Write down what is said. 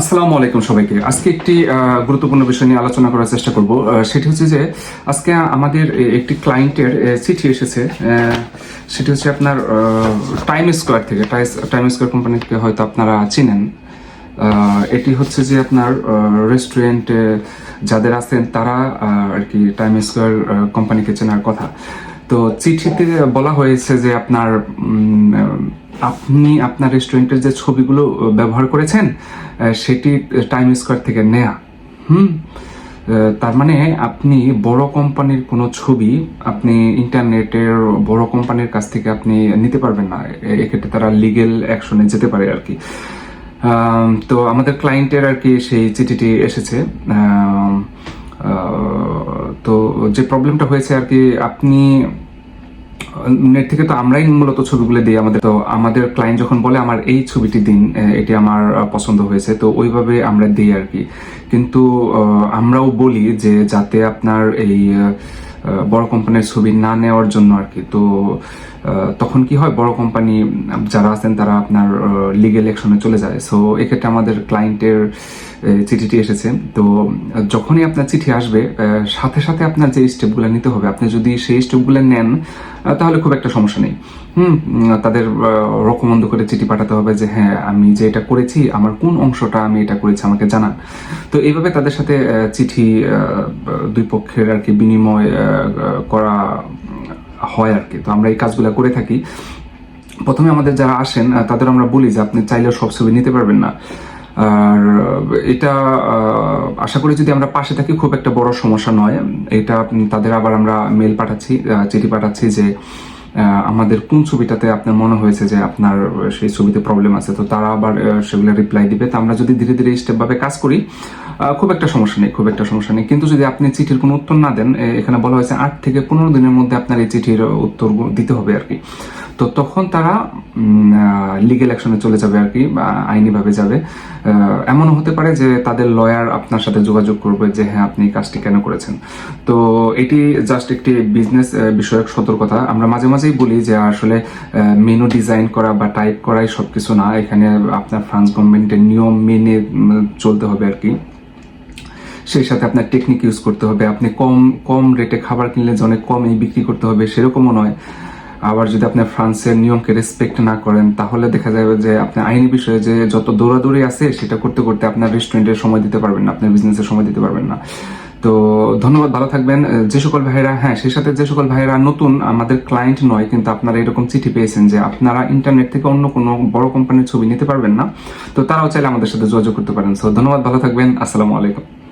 আসসালামু আলাইকুম সবাইকে। আজকে একটি গুরুত্বপূর্ণ বিষয় নিয়ে আলোচনা করার চেষ্টা করব। সেটি হচ্ছে যে, আজকে আমাদের একটি ক্লায়েন্টের চিঠি এসেছে। সেটি হচ্ছে আপনার টাইম স্কোয়ার থেকে। টাইম স্কোয়ার কোম্পানিকে হয়তো আপনারা চিনেন। এটি হচ্ছে যে আপনার রেস্টুরেন্টে যাদের আছেন তারা আর কি টাইম স্কোয়ার কোম্পানিকে চেনার কথা। তো চিঠিতে বলা হয়েছে যে আপনার আপনি আপনার রেস্টুরেন্টের যে ছবিগুলো ব্যবহার করেছেন সেটি টাইম স্কোয়ার থেকে নেয়া। হুম? তার মানে আপনি বড় কোম্পানির কোনো ছবি আপনি ইন্টারনেটের বড় কোম্পানির কাছ থেকে আপনি নিতে পারবেন না। এক্ষেত্রে তারা লিগেল অ্যাকশনে যেতে পারে আর কি। তো আমাদের ক্লায়েন্টের আর কি সেই চিঠিটি এসেছে। তো যে প্রবলেমটা হয়েছে আর কি, আপনি নেট থেকে তো আমরাই মূলত ছবিগুলো দিই, আমাদের তো, আমাদের ক্লায়েন্ট যখন বলে আমার এই ছবিটি দিন এটি আমার পছন্দ হয়েছে, তো ওইভাবে আমরা দিই আর কি। কিন্তু আমরাও বলি যে যাতে আপনার এই বড় কোম্পানির ছবি না নেওয়ার জন্য আর কি। তো তখন কি হয়, বড় কোম্পানি যারা আছেন তারা আপনার লিগেল অ্যাকশনে চলে যায়। সো এক্ষেত্রে আমাদের ক্লায়েন্টের চিঠিটি এসেছে। তো, যখনই আপনার চিঠি আসবে সাথে সাথে আপনার যে স্টেপগুলো নিতে হবে, আপনি যদি সেই স্টেপগুলো নেন তাহলে খুব একটা সমস্যা নেই। হুম তাদের রকমন্দ করে চিঠি পাঠাতে হবে যে হ্যাঁ আমি যে এটা করেছি, আমার কোন অংশটা আমি এটা করেছি, আমাকে জানান। তো, এইভাবে তাদের সাথে চিঠি দুই পক্ষের আর কি বিনিময় করা হয় আর কি। তো আমরা এই কাজগুলো করে থাকি। প্রথমে আমাদের যারা আসেন তাদের আমরা বলি যে, আপনি চাইলেও সব ছবি নিতে পারবেন না। আর এটা আশা করি যদি আমরা পাশে থাকি, খুব একটা বড় সমস্যা নয়। এটা তাদের আবার আমরা মেল পাঠাচ্ছি চিঠি পাঠাচ্ছি যে আমাদের কোন ছবিটাতে আপনার মনে হয়েছে যে, আপনার সেই ছবিতে প্রবলেম আছে। তো তারা আবার সেগুলো রিপ্লাই দিবে। তো আমরা যদি ধীরে ধীরে স্টেপ ভাবে কাজ করি খুব একটা সমস্যা নেই, খুব একটা সমস্যা নেই। কিন্তু যদি আপনি চিঠির কোনো উত্তর না দেন এখানে বলা হয়েছে আট থেকে পনেরো দিনের মধ্যে আপনার এই চিঠির উত্তর দিতে হবে আর কি। তো তখন তারা লিগেল অ্যাকশনে চলে যাবে আর কি আইনিভাবে যাবে। এমনও হতে পারে যে তাদের লয়ার আপনার সাথে যোগাযোগ করবে যে হ্যাঁ আপনি কাজটি কেন করেছেন? তো এটি জাস্ট একটি বিজনেস বিষয়ক সতর্কতা। আমরা মাঝে মাঝেই বলি যে, আসলে মেনু ডিজাইন করা বা টাইপ করাই সবকিছু না। এখানে আপনার ফ্রান্স গভর্নমেন্টের নিয়ম মেনে চলতে হবে আর কি। সেই সাথে আপনার টেকনিক ইউজ করতে হবে। আপনি কম কম রেটে খাবার কিনলে যে অনেক কমেই বিক্রি করতে হবে, সেরকমও নয়। আবার যদি আপনি ফ্রান্সের নিয়মকে রেসপেক্ট না করেন, তাহলে দেখা যাবে যে আপনি আইনি বিষয়ে যে যত দৌড়াদৌড়ি আছে, সেটা করতে করতে আপনার রেস্টুরেন্টের সময় দিতে পারবেন না, আপনার বিজনেসের সময় দিতে পারবেন না। তো ধন্যবাদ, ভালো থাকবেন। যে সকল ভাইয়েরা হ্যাঁ সেই সাথে যে সকল ভাইয়েরা নতুন, আমাদের ক্লায়েন্ট নয়, কিন্তু আপনারা এরকম চিঠি পেয়েছেন যে আপনারা ইন্টারনেট থেকে অন্য কোনো বড় কোম্পানির ছবি নিতে পারবেন না। তো তারাও চাইলে আমাদের সাথে যোগাযোগ করতে পারেন। সো ধন্যবাদ, ভালো থাকবেন। আসসালামু আলাইকুম।